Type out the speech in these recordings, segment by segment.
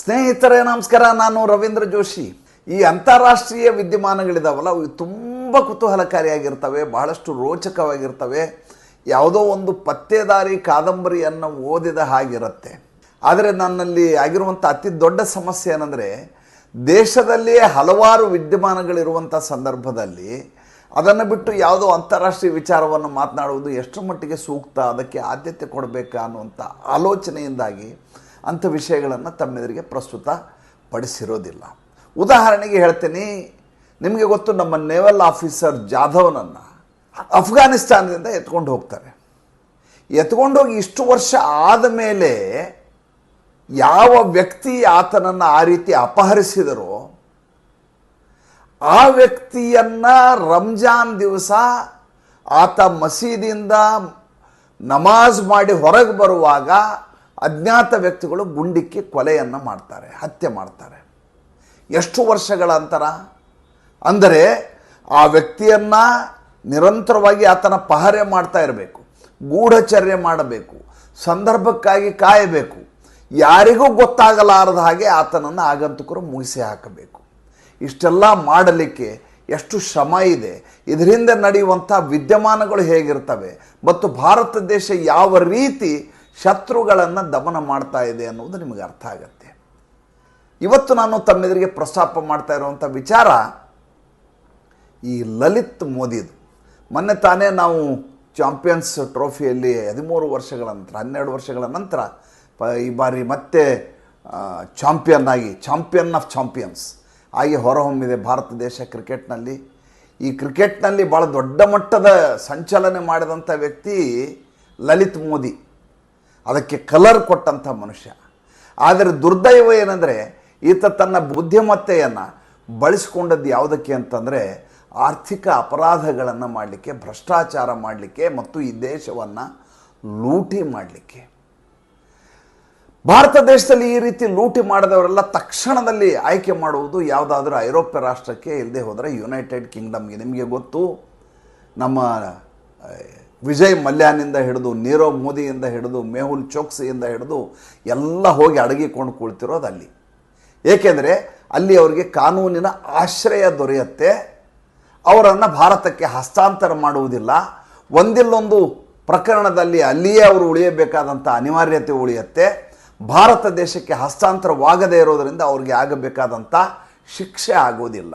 ಸ್ನೇಹಿತರೇ, ನಮಸ್ಕಾರ. ನಾನು ರವೀಂದ್ರ ಜೋಶಿ. ಈ ಅಂತಾರಾಷ್ಟ್ರೀಯ ವಿದ್ಯಮಾನಗಳಿದಾವಲ್ಲ, ಅವು ತುಂಬ ಕುತೂಹಲಕಾರಿಯಾಗಿರ್ತವೆ, ಬಹಳಷ್ಟು ರೋಚಕವಾಗಿರ್ತವೆ. ಯಾವುದೋ ಒಂದು ಪತ್ತೇದಾರಿ ಕಾದಂಬರಿಯನ್ನು ಓದಿದ ಹಾಗಿರುತ್ತೆ. ಆದರೆ ನನ್ನಲ್ಲಿ ಆಗಿರುವಂಥ ಅತಿ ದೊಡ್ಡ ಸಮಸ್ಯೆ ಏನಂದರೆ, ದೇಶದಲ್ಲಿಯೇ ಹಲವಾರು ವಿದ್ಯಮಾನಗಳಿರುವಂಥ ಸಂದರ್ಭದಲ್ಲಿ ಅದನ್ನು ಬಿಟ್ಟು ಯಾವುದೋ ಅಂತಾರಾಷ್ಟ್ರೀಯ ವಿಚಾರವನ್ನು ಮಾತನಾಡುವುದು ಎಷ್ಟರ ಮಟ್ಟಿಗೆ ಸೂಕ್ತ, ಅದಕ್ಕೆ ಆದ್ಯತೆ ಕೊಡಬೇಕಾ ಅನ್ನುವಂಥ ಆಲೋಚನೆಯಿಂದಾಗಿ ಅಂಥ ವಿಷಯಗಳನ್ನು ತಮ್ಮೆದುರಿಗೆ ಪ್ರಸ್ತುತ ಪಡಿಸಿರೋದಿಲ್ಲ ಉದಾಹರಣೆಗೆ ಹೇಳ್ತೀನಿ, ನಿಮಗೆ ಗೊತ್ತು ನಮ್ಮ ನೇವಲ್ ಆಫೀಸರ್ ಜಾಧವ್ನನ್ನು ಅಫ್ಘಾನಿಸ್ತಾನದಿಂದ ಎತ್ಕೊಂಡು ಹೋಗ್ತಾರೆ. ಎತ್ಕೊಂಡೋಗಿ ಇಷ್ಟು ವರ್ಷ ಆದ ಮೇಲೆ ಯಾವ ವ್ಯಕ್ತಿ ಆತನನ್ನು ಆ ರೀತಿ ಅಪಹರಿಸಿದರೋ, ಆ ವ್ಯಕ್ತಿಯನ್ನು ರಂಜಾನ್ ದಿವಸ ಆತ ಮಸೀದಿಯಿಂದ ನಮಾಜ್ ಮಾಡಿ ಹೊರಗೆ ಬರುವಾಗ ಅಜ್ಞಾತ ವ್ಯಕ್ತಿಗಳು ಗುಂಡಿಕ್ಕಿ ಕೊಲೆಯನ್ನು ಮಾಡ್ತಾರೆ, ಹತ್ಯೆ ಮಾಡ್ತಾರೆ. ಎಷ್ಟು ವರ್ಷಗಳ ಅಂತರ? ಅಂದರೆ ಆ ವ್ಯಕ್ತಿಯನ್ನು ನಿರಂತರವಾಗಿ ಆತನ ಪಹರೆ ಮಾಡ್ತಾ ಇರಬೇಕು, ಗೂಢಚರ್ಯ ಮಾಡಬೇಕು, ಸಂದರ್ಭಕ್ಕಾಗಿ ಕಾಯಬೇಕು. ಯಾರಿಗೂ ಗೊತ್ತಾಗಲಾರದ ಹಾಗೆ ಆತನನ್ನು ಆಗಂತುಕರು ಮುಗಿಸಿ ಹಾಕಬೇಕು. ಇಷ್ಟೆಲ್ಲ ಮಾಡಲಿಕ್ಕೆ ಎಷ್ಟು ಶ್ರಮ ಇದೆ. ಇದರಿಂದ ನಡೆಯುವಂಥ ವಿದ್ಯಮಾನಗಳು ಹೇಗಿರ್ತವೆ? ಮತ್ತು ಭಾರತ ದೇಶ ಯಾವ ರೀತಿ ಶತ್ರುಗಳನ್ನು ದಮನ ಮಾಡ್ತಾ ಇದೆ ಅನ್ನೋದು ನಿಮಗೆ ಅರ್ಥ ಆಗತ್ತೆ. ಇವತ್ತು ನಾನು ತಮ್ಮೆದುರಿಗೆ ಪ್ರಸ್ತಾಪ ಮಾಡ್ತಾ ಇರುವಂಥ ವಿಚಾರ ಈ ಲಲಿತ್ ಮೋದಿದು. ಮೊನ್ನೆ ತಾನೇ ನಾವು ಚಾಂಪಿಯನ್ಸ್ ಟ್ರೋಫಿಯಲ್ಲಿ ಹದಿಮೂರು ವರ್ಷಗಳ ನಂತರ, ಹನ್ನೆರಡು ವರ್ಷಗಳ ನಂತರ ಈ ಬಾರಿ ಮತ್ತೆ ಚಾಂಪಿಯನ್ ಆಗಿ, ಚಾಂಪಿಯನ್ ಆಫ್ ಚಾಂಪಿಯನ್ಸ್ ಆಗಿ ಹೊರಹೊಮ್ಮಿದೆ ಭಾರತ ದೇಶ ಕ್ರಿಕೆಟ್ನಲ್ಲಿ. ಈ ಕ್ರಿಕೆಟ್ನಲ್ಲಿ ಭಾಳ ದೊಡ್ಡ ಮಟ್ಟದ ಸಂಚಲನೆ ಮಾಡಿದಂಥ ವ್ಯಕ್ತಿ ಲಲಿತ್ ಮೋದಿ. ಅದಕ್ಕೆ ಕಲರ್ ಕೊಟ್ಟಂಥ ಮನುಷ್ಯ. ಆದರೆ ದುರ್ದೈವ ಏನಂದರೆ ಈತ ತನ್ನ ಬುದ್ಧಿಮತ್ತೆಯನ್ನು ಬಳಸ್ಕೊಂಡದ್ದು ಯಾವುದಕ್ಕೆ ಅಂತಂದರೆ ಆರ್ಥಿಕ ಅಪರಾಧಗಳನ್ನು ಮಾಡಲಿಕ್ಕೆ, ಭ್ರಷ್ಟಾಚಾರ ಮಾಡಲಿಕ್ಕೆ ಮತ್ತು ಈ ದೇಶವನ್ನು ಲೂಟಿ ಮಾಡಲಿಕ್ಕೆ. ಭಾರತ ದೇಶದಲ್ಲಿ ಈ ರೀತಿ ಲೂಟಿ ಮಾಡಿದವರೆಲ್ಲ ತಕ್ಷಣದಲ್ಲಿ ಆಯ್ಕೆ ಮಾಡುವುದು ಯಾವುದಾದ್ರೂ ಐರೋಪ್ಯ ರಾಷ್ಟ್ರಕ್ಕೆ ಇಲ್ಲದೆ ಹೋದರೆ ಯುನೈಟೆಡ್ ಕಿಂಗ್ಡಮ್ಗೆ ನಿಮಗೆ ಗೊತ್ತು? ನಮ್ಮ ವಿಜಯ್ ಮಲ್ಯಾನಿಂದ ಹಿಡಿದು, ನೀರವ್ ಮೋದಿಯಿಂದ ಹಿಡಿದು, ಮೇಹುಲ್ ಚೋಕ್ಸಿಯಿಂದ ಹಿಡಿದು ಎಲ್ಲ ಹೋಗಿ ಅಡಗಿಕೊಂಡು ಕುಳಿತಿರೋದು ಅಲ್ಲಿ. ಏಕೆಂದರೆ ಅಲ್ಲಿ ಅವರಿಗೆ ಕಾನೂನಿನ ಆಶ್ರಯ ದೊರೆಯುತ್ತೆ. ಅವರನ್ನು ಭಾರತಕ್ಕೆ ಹಸ್ತಾಂತರ ಮಾಡುವುದಿಲ್ಲ. ಒಂದಿಲ್ಲೊಂದು ಪ್ರಕರಣದಲ್ಲಿ ಅಲ್ಲಿಯೇ ಅವರು ಉಳಿಯಬೇಕಾದಂಥ ಅನಿವಾರ್ಯತೆ ಉಳಿಯುತ್ತೆ. ಭಾರತ ದೇಶಕ್ಕೆ ಹಸ್ತಾಂತರವಾಗದೇ ಇರೋದರಿಂದ ಅವ್ರಿಗೆ ಆಗಬೇಕಾದಂಥ ಶಿಕ್ಷೆ ಆಗೋದಿಲ್ಲ.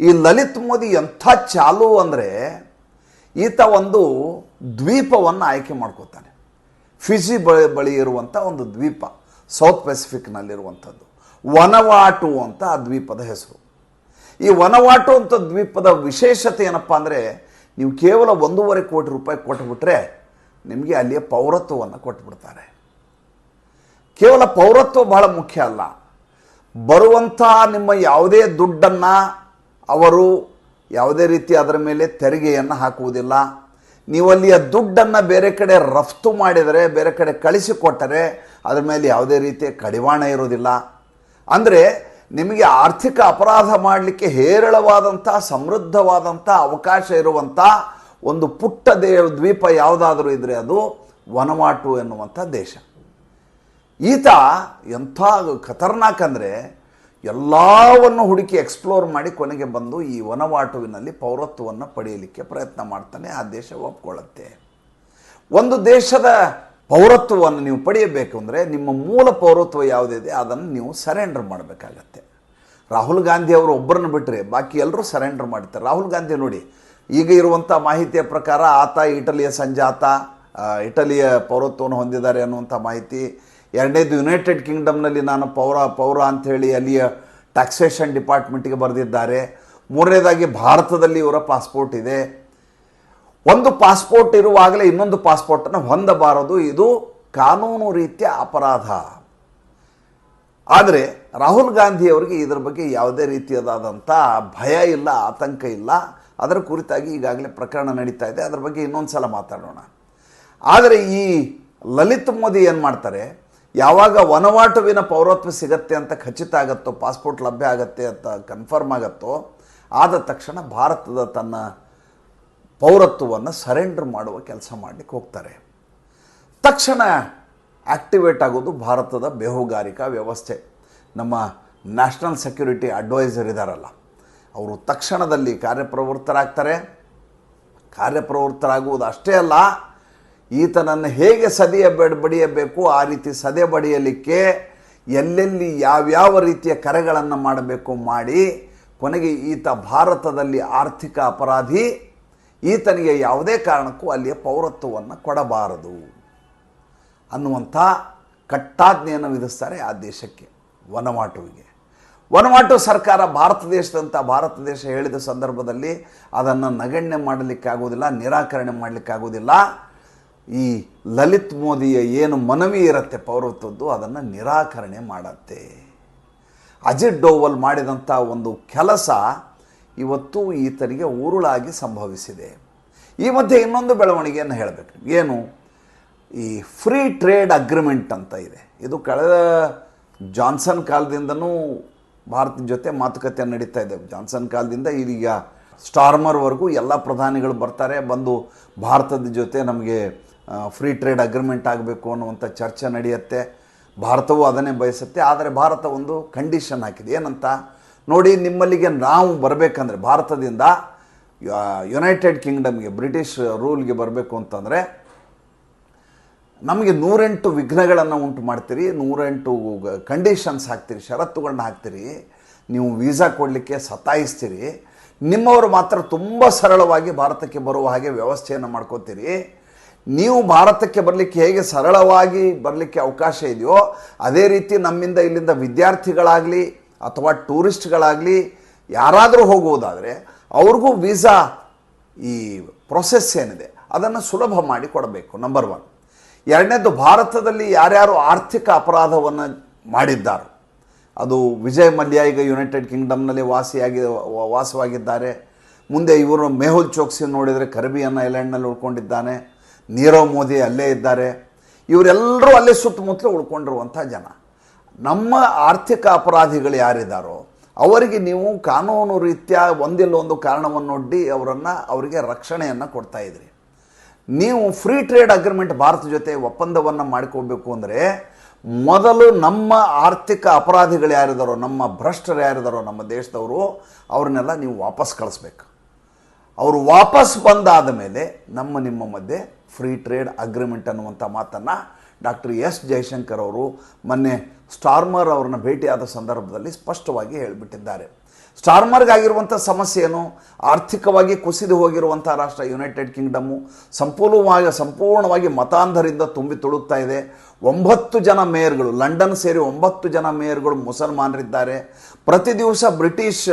ಈ ಲಲಿತ್ ಮೋದಿ ಎಂಥ ಚಾಲು ಅಂದರೆ ಈತ ಒಂದು ದ್ವೀಪವನ್ನು ಆಯ್ಕೆ ಮಾಡ್ಕೋತಾನೆ. ಫಿಜಿ ಬಳಿ ಬಳಿ ಇರುವಂಥ ಒಂದು ದ್ವೀಪ, ಸೌತ್ ಪೆಸಿಫಿಕ್ನಲ್ಲಿರುವಂಥದ್ದು. ವನವಾಟು ಅಂತ ಆ ದ್ವೀಪದ ಹೆಸರು. ಈ ವನವಾಟು ಅಂತ ದ್ವೀಪದ ವಿಶೇಷತೆ ಏನಪ್ಪ ಅಂದರೆ, ನೀವು ಕೇವಲ ಒಂದೂವರೆ ಕೋಟಿ ರೂಪಾಯಿ ಕೊಟ್ಟುಬಿಟ್ರೆ ನಿಮಗೆ ಅಲ್ಲಿಯ ಪೌರತ್ವವನ್ನು ಕೊಟ್ಬಿಡ್ತಾರೆ. ಕೇವಲ ಪೌರತ್ವ ಬಹಳ ಮುಖ್ಯ ಅಲ್ಲ. ಬರುವಂಥ ನಿಮ್ಮ ಯಾವುದೇ ದುಡ್ಡನ್ನು ಅವರು ಯಾವುದೇ ರೀತಿ ಅದರ ಮೇಲೆ ತೆರಿಗೆಯನ್ನು ಹಾಕುವುದಿಲ್ಲ. ನೀವು ಅಲ್ಲಿಯ ದುಡ್ಡನ್ನು ಬೇರೆ ಕಡೆ ರಫ್ತು ಮಾಡಿದರೆ, ಬೇರೆ ಕಡೆ ಕಳಿಸಿಕೊಟ್ಟರೆ ಅದರ ಮೇಲೆ ಯಾವುದೇ ರೀತಿಯ ಕಡಿವಾಣ ಇರೋದಿಲ್ಲ ಅಂದರೆ ನಿಮಗೆ ಆರ್ಥಿಕ ಅಪರಾಧ ಮಾಡಲಿಕ್ಕೆ ಹೇರಳವಾದಂಥ, ಸಮೃದ್ಧವಾದಂಥ ಅವಕಾಶ ಇರುವಂಥ ಒಂದು ಪುಟ್ಟ ದೇ ದ್ವೀಪ ಯಾವುದಾದ್ರೂ ಇದ್ದರೆ ಅದು ವನವಾಟು ಎನ್ನುವಂಥ ದೇಶ. ಈತ ಎಂಥ ಖತರ್ನಾಕ್ ಅಂದರೆ ಎಲ್ಲವನ್ನು ಹುಡುಕಿ ಎಕ್ಸ್ಪ್ಲೋರ್ ಮಾಡಿ ಕೊನೆಗೆ ಬಂದು ಈ ವನವಾಟುವಿನಲ್ಲಿ ಪೌರತ್ವವನ್ನು ಪಡೆಯಲಿಕ್ಕೆ ಪ್ರಯತ್ನ ಮಾಡ್ತಾನೆ. ಆ ದೇಶ ಒಪ್ಕೊಳ್ಳುತ್ತೆ. ಒಂದು ದೇಶದ ಪೌರತ್ವವನ್ನು ನೀವು ಪಡೆಯಬೇಕು ಅಂದರೆ ನಿಮ್ಮ ಮೂಲ ಪೌರತ್ವ ಯಾವುದಿದೆ ಅದನ್ನು ನೀವು ಸರೆಂಡರ್ ಮಾಡಬೇಕಾಗತ್ತೆ. ರಾಹುಲ್ ಗಾಂಧಿ ಅವರು ಒಬ್ಬರನ್ನು ಬಿಟ್ಟರೆ ಬಾಕಿ ಎಲ್ಲರೂ ಸರೆಂಡರ್ ಮಾಡ್ತಾರೆ. ರಾಹುಲ್ ಗಾಂಧಿ ನೋಡಿ, ಈಗ ಇರುವಂಥ ಮಾಹಿತಿಯ ಪ್ರಕಾರ ಆತ ಇಟಲಿಯ ಸಂಜಾತ ಇಟಲಿಯ ಪೌರತ್ವವನ್ನು ಹೊಂದಿದ್ದಾರೆ ಅನ್ನುವಂಥ ಮಾಹಿತಿ. ಎರಡನೇದು ಯುನೈಟೆಡ್ ಕಿಂಗ್ಡಮ್ನಲ್ಲಿ ನಾನು ಪೌರ ಪೌರ ಅಂಥೇಳಿ ಅಲ್ಲಿಯ ಟ್ಯಾಕ್ಸೇಷನ್ ಡಿಪಾರ್ಟ್ಮೆಂಟ್ಗೆ ಬರೆದಿದ್ದಾರೆ. ಮೂರನೇದಾಗಿ ಭಾರತದಲ್ಲಿ ಇವರ ಪಾಸ್ಪೋರ್ಟ್ ಇದೆ. ಒಂದು ಪಾಸ್ಪೋರ್ಟ್ ಇರುವಾಗಲೇ ಇನ್ನೊಂದು ಪಾಸ್ಪೋರ್ಟನ್ನು ಹೊಂದಬಾರದು. ಇದು ಕಾನೂನು ರೀತಿಯ ಅಪರಾಧ. ಆದರೆ ರಾಹುಲ್ ಗಾಂಧಿ ಅವರಿಗೆ ಇದರ ಬಗ್ಗೆ ಯಾವುದೇ ರೀತಿಯದಾದಂಥ ಭಯ ಇಲ್ಲ, ಆತಂಕ ಇಲ್ಲ. ಅದರ ಕುರಿತಾಗಿ ಈಗಾಗಲೇ ಪ್ರಕರಣ ನಡೀತಾ ಇದೆ. ಅದರ ಬಗ್ಗೆ ಇನ್ನೊಂದು ಸಲ ಮಾತಾಡೋಣ. ಆದರೆ ಈ ಲಲಿತ್ ಮೋದಿ ಏನು ಮಾಡ್ತಾರೆ? ಯಾವಾಗ ವನವಾಟುವಿನ ಪೌರತ್ವ ಸಿಗತ್ತೆ ಅಂತ ಖಚಿತ ಆಗತ್ತೋ, ಪಾಸ್ಪೋರ್ಟ್ ಲಭ್ಯ ಆಗತ್ತೆ ಅಂತ ಕನ್ಫರ್ಮ್ ಆಗತ್ತೋ, ಆದ ತಕ್ಷಣ ಭಾರತದ ತನ್ನ ಪೌರತ್ವವನ್ನು ಸರೆಂಡರ್ ಮಾಡುವ ಕೆಲಸ ಮಾಡಲಿಕ್ಕೆ ಹೋಗ್ತಾರೆ. ತಕ್ಷಣ ಆಕ್ಟಿವೇಟ್ ಆಗೋದು ಭಾರತದ ಬೇಹುಗಾರಿಕಾ ವ್ಯವಸ್ಥೆ. ನಮ್ಮ ನ್ಯಾಷನಲ್ ಸೆಕ್ಯೂರಿಟಿ ಅಡ್ವೈಸರ್ ಇದ್ದಾರಲ್ಲ ಅವರು ತಕ್ಷಣದಲ್ಲಿ ಕಾರ್ಯಪ್ರವೃತ್ತರಾಗ್ತಾರೆ. ಕಾರ್ಯಪ್ರವೃತ್ತರಾಗುವುದು ಅಷ್ಟೇ ಅಲ್ಲ ಈತನನ್ನು ಹೇಗೆ ಸದೆಯ ಬಡ್, ಬಡಿಯಬೇಕು, ಆ ರೀತಿ ಸದೆ ಬಡಿಯಲಿಕ್ಕೆ ಎಲ್ಲೆಲ್ಲಿ ಯಾವ್ಯಾವ ರೀತಿಯ ಕರೆಗಳನ್ನು ಮಾಡಬೇಕು ಮಾಡಿ ಕೊನೆಗೆ ಈತ ಭಾರತದಲ್ಲಿ ಆರ್ಥಿಕ ಅಪರಾಧಿ. ಈತನಿಗೆ ಯಾವುದೇ ಕಾರಣಕ್ಕೂ ಅಲ್ಲಿಯ ಪೌರತ್ವವನ್ನು ಕೊಡಬಾರದು ಅನ್ನುವಂಥ ಕಟ್ಟಾಜ್ಞೆಯನ್ನು ವಿಧಿಸ್ತಾರೆ ಆ ದೇಶಕ್ಕೆ ವನವಾಟುವಿಗೆ ವನವಾಟು ಸರ್ಕಾರ ಭಾರತ ದೇಶದಂಥ ಭಾರತ ದೇಶ ಹೇಳಿದ ಸಂದರ್ಭದಲ್ಲಿ ಅದನ್ನು ನಗಣ್ಯ ಮಾಡಲಿಕ್ಕಾಗೋದಿಲ್ಲ ನಿರಾಕರಣೆ ಮಾಡಲಿಕ್ಕಾಗೋದಿಲ್ಲ ಈ ಲಲಿತ್ ಮೋದಿಯ ಏನು ಮನವಿ ಇರುತ್ತೆ ಪೌರತ್ವದ್ದು ಅದನ್ನು ನಿರಾಕರಣೆ ಮಾಡತ್ತೆ. ಅಜಿತ್ ಡೋವಲ್ ಮಾಡಿದಂಥ ಒಂದು ಕೆಲಸ ಇವತ್ತು ಈತನಿಗೆ ಉರುಳಾಗಿ ಸಂಭವಿಸಿದೆ. ಈ ಮಧ್ಯೆ ಇನ್ನೊಂದು ಬೆಳವಣಿಗೆಯನ್ನು ಹೇಳಬೇಕು ಏನು? ಈ ಫ್ರೀ ಟ್ರೇಡ್ ಅಗ್ರಿಮೆಂಟ್ ಅಂತ ಇದೆ. ಇದು ಕಳೆದ ಜಾನ್ಸನ್ ಕಾಲದಿಂದನೂ ಭಾರತದ ಜೊತೆ ಮಾತುಕತೆ ನಡೀತಾ ಇದೆ. ಜಾನ್ಸನ್ ಕಾಲದಿಂದ ಈಗ ಸ್ಟಾರ್ಮರ್ವರೆಗೂ ಎಲ್ಲ ಪ್ರಧಾನಿಗಳು ಬರ್ತಾರೆ, ಬಂದು ಭಾರತದ ಜೊತೆ ನಮಗೆ ಫ್ರೀ ಟ್ರೇಡ್ ಅಗ್ರಿಮೆಂಟ್ ಆಗಬೇಕು ಅನ್ನುವಂಥ ಚರ್ಚೆ ನಡೆಯುತ್ತೆ. ಭಾರತವು ಅದನ್ನೇ ಬಯಸುತ್ತೆ. ಆದರೆ ಭಾರತ ಒಂದು ಕಂಡೀಷನ್ ಹಾಕಿದೆ. ಏನಂತ? ನೋಡಿ, ನಿಮ್ಮಲ್ಲಿಗೆ ನಾವು ಬರಬೇಕಂದ್ರೆ ಭಾರತದಿಂದ ಯುನೈಟೆಡ್ ಕಿಂಗ್ಡಮ್ಗೆ ಬ್ರಿಟಿಷ್ ರೂಲ್ಗೆ ಬರಬೇಕು ಅಂತಂದರೆ, ನಮಗೆ ನೂರೆಂಟು ವಿಘ್ನಗಳನ್ನು ಉಂಟು ಮಾಡ್ತೀರಿ, ನೂರೆಂಟು ಕಂಡೀಷನ್ಸ್ ಹಾಕ್ತೀರಿ, ಷರತ್ತುಗಳನ್ನ ಹಾಕ್ತೀರಿ, ನೀವು ವೀಸಾ ಕೊಡಲಿಕ್ಕೆ ಸತಾಯಿಸ್ತೀರಿ. ನಿಮ್ಮವರು ಮಾತ್ರ ತುಂಬ ಸರಳವಾಗಿ ಭಾರತಕ್ಕೆ ಬರುವ ಹಾಗೆ ವ್ಯವಸ್ಥೆಯನ್ನು ಮಾಡ್ಕೋತೀರಿ. ನೀವು ಭಾರತಕ್ಕೆ ಬರಲಿಕ್ಕೆ ಹೇಗೆ ಸರಳವಾಗಿ ಬರಲಿಕ್ಕೆ ಅವಕಾಶ ಇದೆಯೋ ಅದೇ ರೀತಿ ನಮ್ಮಿಂದ ಇಲ್ಲಿಂದ ವಿದ್ಯಾರ್ಥಿಗಳಾಗಲಿ ಅಥವಾ ಟೂರಿಸ್ಟ್ಗಳಾಗಲಿ ಯಾರಾದರೂ ಹೋಗುವುದಾದರೆ ಅವ್ರಿಗೂ ವೀಸಾ ಈ ಪ್ರೊಸೆಸ್ ಏನಿದೆ, ಅದನ್ನು ಸುಲಭ ಮಾಡಿ ಕೊಡಬೇಕು ನಂಬರ್ ಒನ್ ಎರಡನೇದು, ಭಾರತದಲ್ಲಿ ಯಾರ್ಯಾರು ಆರ್ಥಿಕ ಅಪರಾಧವನ್ನು ಮಾಡಿದ್ದಾರೆ, ಅದು ವಿಜಯ್ ಮಲ್ಯ ಈಗ ಯುನೈಟೆಡ್ ಕಿಂಗ್ಡಮ್ನಲ್ಲಿ ವಾಸಿಯಾಗಿ, ವಾಸವಾಗಿದ್ದಾರೆ, ಮುಂದೆ ಇವರು ಮೆಹುಲ್ ಚೋಕ್ಸಿ ನೋಡಿದರೆ ಕರಿಬಿಯನ್ ಐಲ್ಯಾಂಡ್ನಲ್ಲಿ ಉಳ್ಕೊಂಡಿದ್ದಾನೆ ನೀರವ್ ಮೋದಿ ಅಲ್ಲೇ ಇದ್ದಾರೆ. ಇವರೆಲ್ಲರೂ ಅಲ್ಲೇ ಸುತ್ತಮುತ್ತಲೂ ಉಳ್ಕೊಂಡಿರುವಂಥ ಜನ. ನಮ್ಮ ಆರ್ಥಿಕ ಅಪರಾಧಿಗಳು ಯಾರಿದ್ದಾರೋ ಅವರಿಗೆ ನೀವು ಕಾನೂನು ರೀತ್ಯ ಒಂದಿಲ್ಲ ಒಂದು ಕಾರಣವನ್ನೊಡ್ಡಿ ಅವರನ್ನು, ಅವರಿಗೆ ರಕ್ಷಣೆಯನ್ನು ಕೊಡ್ತಾ ಇದ್ರಿ. ನೀವು ಫ್ರೀ ಟ್ರೇಡ್ ಅಗ್ರಿಮೆಂಟ್ ಭಾರತ ಜೊತೆ ಒಪ್ಪಂದವನ್ನು ಮಾಡ್ಕೋಬೇಕು ಅಂದರೆ, ಮೊದಲು ನಮ್ಮ ಆರ್ಥಿಕ ಅಪರಾಧಿಗಳು ಯಾರಿದ್ದಾರೋ ನಮ್ಮ ಭ್ರಷ್ಟರು ಯಾರಿದ್ದಾರೋ ನಮ್ಮ ದೇಶದವರು ಅವ್ರನ್ನೆಲ್ಲ ನೀವು ವಾಪಸ್ ಕಳಿಸ್ಬೇಕು. ಅವರು ವಾಪಸ್ ಬಂದಾದ ಮೇಲೆ ನಮ್ಮ ನಿಮ್ಮ ಮಧ್ಯೆ ಫ್ರೀ ಟ್ರೇಡ್ ಅಗ್ರಿಮೆಂಟ್ ಅನ್ನುವಂಥ ಮಾತನ್ನು ಡಾಕ್ಟರ್ ಎಸ್ ಜಯಶಂಕರ್ ಅವರು ಮೊನ್ನೆ ಸ್ಟಾರ್ಮರ್ ಅವ್ರನ್ನ ಭೇಟಿಯಾದ ಸಂದರ್ಭದಲ್ಲಿ ಸ್ಪಷ್ಟವಾಗಿ ಹೇಳಿಬಿಟ್ಟಿದ್ದಾರೆ. ಸ್ಟಾರ್ಮರ್ಗಾಗಿರುವಂಥ ಏನು? ಆರ್ಥಿಕವಾಗಿ ಕುಸಿದು ಹೋಗಿರುವಂಥ ರಾಷ್ಟ್ರ ಯುನೈಟೆಡ್ ಕಿಂಗ್ಡಮ್ಮು ಸಂಪೂರ್ಣವಾಗಿ ಸಂಪೂರ್ಣವಾಗಿ ಮತಾಂಧರಿಂದ ತುಂಬಿ ತುಳುಕ್ತಾ ಇದೆ. ಒಂಬತ್ತು ಜನ ಮೇಯರ್ಗಳು, ಲಂಡನ್ ಸೇರಿ ಒಂಬತ್ತು ಜನ ಮೇಯರ್ಗಳು ಮುಸಲ್ಮಾನರಿದ್ದಾರೆ. ಪ್ರತಿ ದಿವಸ ಬ್ರಿಟಿಷ್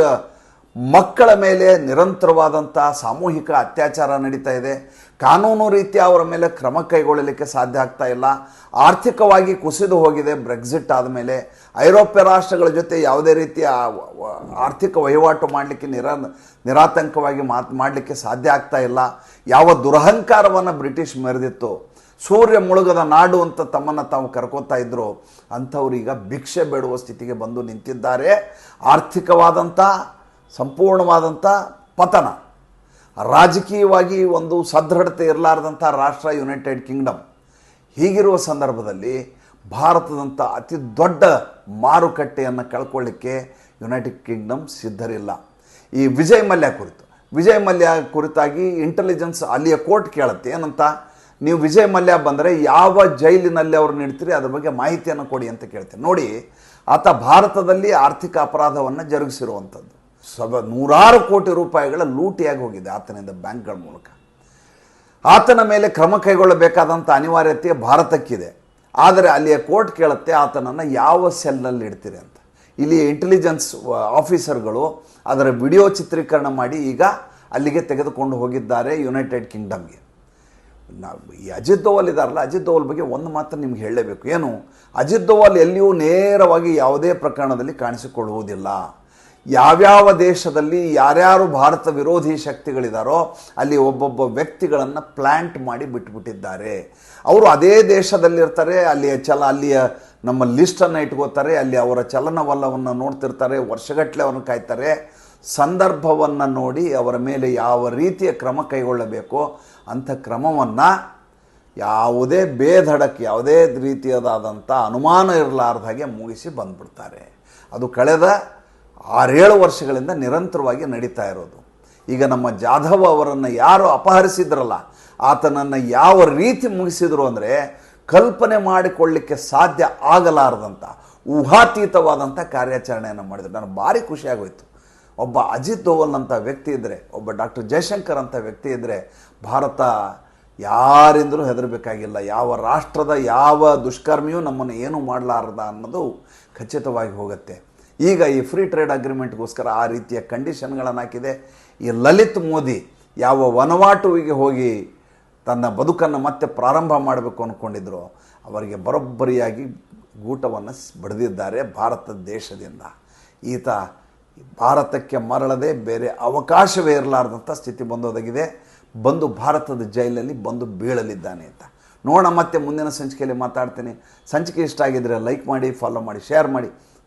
ಮಕ್ಕಳ ಮೇಲೆ ನಿರಂತರವಾದಂಥ ಸಾಮೂಹಿಕ ಅತ್ಯಾಚಾರ ನಡೀತಾ ಇದೆ. ಕಾನೂನು ರೀತಿಯ ಅವರ ಮೇಲೆ ಕ್ರಮ ಕೈಗೊಳ್ಳಲಿಕ್ಕೆ ಸಾಧ್ಯ ಆಗ್ತಾ ಇಲ್ಲ. ಆರ್ಥಿಕವಾಗಿ ಕುಸಿದು ಹೋಗಿದೆ ಬ್ರೆಕ್ಸಿಟ್ ಆದಮೇಲೆ ಐರೋಪ್ಯ ರಾಷ್ಟ್ರಗಳ ಜೊತೆ ಯಾವುದೇ ರೀತಿಯ ಆರ್ಥಿಕ ವಹಿವಾಟು ಮಾಡಲಿಕ್ಕೆ ನಿರ, ನಿರಾತಂಕವಾಗಿ ಮಾತು, ಮಾಡಲಿಕ್ಕೆ ಸಾಧ್ಯ ಆಗ್ತಾ ಇಲ್ಲ. ಯಾವ ದುರಹಂಕಾರವನ್ನು ಬ್ರಿಟಿಷ್ ಮೆರೆದಿತ್ತು. ಸೂರ್ಯ ಮುಳುಗದ ನಾಡು ಅಂತ ತಮ್ಮನ್ನು ತಾವು ಕರ್ಕೋತಾ ಇದ್ರು. ಅಂಥವ್ರೀಗ ಭಿಕ್ಷೆ ಬೇಡುವ ಸ್ಥಿತಿಗೆ ಬಂದು ನಿಂತಿದ್ದಾರೆ. ಆರ್ಥಿಕವಾದಂಥ ಸಂಪೂರ್ಣವಾದಂಥ ಪತನ. ರಾಜಕೀಯವಾಗಿ ಒಂದು ಸದೃಢತೆ ಇರಲಾರ್ದಂಥ ರಾಷ್ಟ್ರ ಯುನೈಟೆಡ್ ಕಿಂಗ್ಡಮ್ ಹೀಗಿರುವ ಸಂದರ್ಭದಲ್ಲಿ ಭಾರತದಂಥ ಅತಿ ದೊಡ್ಡ ಮಾರುಕಟ್ಟೆಯನ್ನು ಕಳ್ಕೊಳ್ಳಿಕ್ಕೆ ಯುನೈಟೆಡ್ ಕಿಂಗ್ಡಮ್ ಸಿದ್ಧರಿಲ್ಲ. ಈ ವಿಜಯ್ ಮಲ್ಯ ಕುರಿತು. ವಿಜಯ್ ಮಲ್ಯ ಕುರಿತಾಗಿ ಇಂಟೆಲಿಜೆನ್ಸ್ ಅಲ್ಲಿಯ ಕೋರ್ಟ್ ಕೇಳುತ್ತೆ. ಏನಂತ? ನೀವು ವಿಜಯ್ ಮಲ್ಯ ಬಂದರೆ ಯಾವ ಜೈಲಿನಲ್ಲಿ ಅವರು ನೀಡ್ತೀರಿ ಅದ್ರ ಬಗ್ಗೆ ಮಾಹಿತಿಯನ್ನು ಕೊಡಿ ಅಂತ ಕೇಳ್ತೀನಿ. ನೋಡಿ, ಆತ ಭಾರತದಲ್ಲಿ ಆರ್ಥಿಕ ಅಪರಾಧವನ್ನು ಜರುಗಿಸಿರುವಂಥದ್ದು. ಸಬ ನೂರಾರು ಕೋಟಿ ರೂಪಾಯಿಗಳ ಲೂಟಿಯಾಗಿ ಹೋಗಿದೆ ಆತನಿಂದ ಬ್ಯಾಂಕ್ಗಳ ಮೂಲಕ. ಆತನ ಮೇಲೆ ಕ್ರಮ ಕೈಗೊಳ್ಳಬೇಕಾದಂಥ ಅನಿವಾರ್ಯತೆ ಭಾರತಕ್ಕಿದೆ. ಆದರೆ ಅಲ್ಲಿಯ ಕೋರ್ಟ್ ಕೇಳುತ್ತೆ ಆತನನ್ನು ಯಾವ ಸೆಲ್ನಲ್ಲಿ ಇಡ್ತೀರಿ ಅಂತ. ಇಲ್ಲಿ ಇಂಟೆಲಿಜೆನ್ಸ್ ಆಫೀಸರ್ಗಳು ಅದರ ವಿಡಿಯೋ ಚಿತ್ರೀಕರಣ ಮಾಡಿ ಈಗ ಅಲ್ಲಿಗೆ ತೆಗೆದುಕೊಂಡು ಹೋಗಿದ್ದಾರೆ ಯುನೈಟೆಡ್ ಕಿಂಗ್ಡಮ್ಗೆ ನಾವು ಈ ಅಜಿತ್ ದೋವಲ್ ಇದ್ದಾರಲ್ಲ ಅಜಿತ್ ದೋವಲ್ ಬಗ್ಗೆ ಒಂದು ಮಾತ್ರ ನಿಮ್ಗೆ ಹೇಳಲೇಬೇಕು. ಏನು? ಅಜಿತ್ ದೋವಲ್ ಎಲ್ಲಿಯೂ ನೇರವಾಗಿ ಯಾವುದೇ ಪ್ರಕರಣದಲ್ಲಿ ಕಾಣಿಸಿಕೊಳ್ಳುವುದಿಲ್ಲ. ಯಾವ್ಯಾವ ದೇಶದಲ್ಲಿ ಯಾರ್ಯಾರು ಭಾರತ ವಿರೋಧಿ ಶಕ್ತಿಗಳಿದಾರೋ ಅಲ್ಲಿ ಒಬ್ಬೊಬ್ಬ ವ್ಯಕ್ತಿಗಳನ್ನು ಪ್ಲ್ಯಾಂಟ್ ಮಾಡಿ ಬಿಟ್ಬಿಟ್ಟಿದ್ದಾರೆ. ಅವರು ಅದೇ ದೇಶದಲ್ಲಿರ್ತಾರೆ ಅಲ್ಲಿಯ ಚಲ ಅಲ್ಲಿಯ ನಮ್ಮ ಲಿಸ್ಟನ್ನು ಇಟ್ಕೋತಾರೆ, ಅಲ್ಲಿ ಅವರ ಚಲನವಲ್ಲವನ್ನು ನೋಡ್ತಿರ್ತಾರೆ ವರ್ಷಗಟ್ಟಲೆ ಅವರನ್ನು ಕಾಯ್ತಾರೆ. ಸಂದರ್ಭವನ್ನು ನೋಡಿ ಅವರ ಮೇಲೆ ಯಾವ ರೀತಿಯ ಕ್ರಮ ಕೈಗೊಳ್ಳಬೇಕು ಅಂಥ ಕ್ರಮವನ್ನು ಯಾವುದೇ ಬೇಧಡಕ್ಕೆ ಯಾವುದೇ ರೀತಿಯದಾದಂಥ ಅನುಮಾನ ಇರಲಾರ್ದ ಹಾಗೆ ಮುಗಿಸಿ ಬಂದ್ಬಿಡ್ತಾರೆ. ಅದು ಕಳೆದ ಆರೇಳು ವರ್ಷಗಳಿಂದ ನಿರಂತರವಾಗಿ ನಡೀತಾ ಇರೋದು. ಈಗ ನಮ್ಮ ಜಾಧವ್ ಅವರನ್ನು ಯಾರು ಅಪಹರಿಸಿದ್ರಲ್ಲ, ಆತನನ್ನು ಯಾವ ರೀತಿ ಮುಗಿಸಿದ್ರು ಅಂದರೆ ಕಲ್ಪನೆ ಮಾಡಿಕೊಳ್ಳಿಕ್ಕೆ ಸಾಧ್ಯ ಆಗಲಾರದಂಥ ಊಹಾತೀತವಾದಂಥ ಕಾರ್ಯಾಚರಣೆಯನ್ನು ಮಾಡಿದರು. ನಾನು ಭಾರಿ ಖುಷಿಯಾಗೋಯ್ತು. ಒಬ್ಬ ಅಜಿತ್ ದೋವಲ್ ಅಂತ ವ್ಯಕ್ತಿ ಇದ್ದರೆ ಒಬ್ಬ ಡಾಕ್ಟರ್ ಜಯಶಂಕರ್ ಅಂತ ವ್ಯಕ್ತಿ ಇದ್ದರೆ ಭಾರತ ಯಾರಿಂದಲೂ ಹೆದರಬೇಕಾಗಿಲ್ಲ. ಯಾವ ರಾಷ್ಟ್ರದ ಯಾವ ದುಷ್ಕರ್ಮಿಯೂ ನಮ್ಮನ್ನು ಏನೂ ಮಾಡಲಾರದ ಅನ್ನೋದು ಖಚಿತವಾಗಿ ಹೋಗುತ್ತೆ. ಈಗ ಈ ಫ್ರೀ ಟ್ರೇಡ್ ಅಗ್ರಿಮೆಂಟ್ಗೋಸ್ಕರ ಆ ರೀತಿಯ ಕಂಡೀಷನ್ಗಳನ್ನು ಹಾಕಿದೆ. ಈ ಲಲಿತ್ ಮೋದಿ ಯಾವ ವನವಾಟುವಿಗೆ ಹೋಗಿ ತನ್ನ ಬದುಕನ್ನು ಮತ್ತೆ ಪ್ರಾರಂಭ ಮಾಡಬೇಕು ಅಂದ್ಕೊಂಡಿದ್ರು ಅವರಿಗೆ ಬರೋಬ್ಬರಿಯಾಗಿ ಗೂಟವನ್ನು ಬಡಿದಿದ್ದಾರೆ ಭಾರತ ದೇಶದಿಂದ. ಈತ ಭಾರತಕ್ಕೆ ಮರಳದೆ ಬೇರೆ ಅವಕಾಶವೇ ಇರಲಾರ್ದಂಥ ಸ್ಥಿತಿ ಬಂದೋದಾಗಿದೆ. ಬಂದು ಭಾರತದ ಜೈಲಲ್ಲಿ, ಬಂದು ಬೀಳಲಿದ್ದಾನೆ ಅಂತ ನೋಡೋಣ ಮತ್ತೆ ಮುಂದಿನ ಸಂಚಿಕೆಯಲ್ಲಿ ಮಾತಾಡ್ತೀನಿ. ಸಂಚಿಕೆ ಇಷ್ಟ ಆಗಿದ್ದರೆ ಲೈಕ್ ಮಾಡಿ ಫಾಲೋ ಮಾಡಿ ಶೇರ್ ಮಾಡಿ.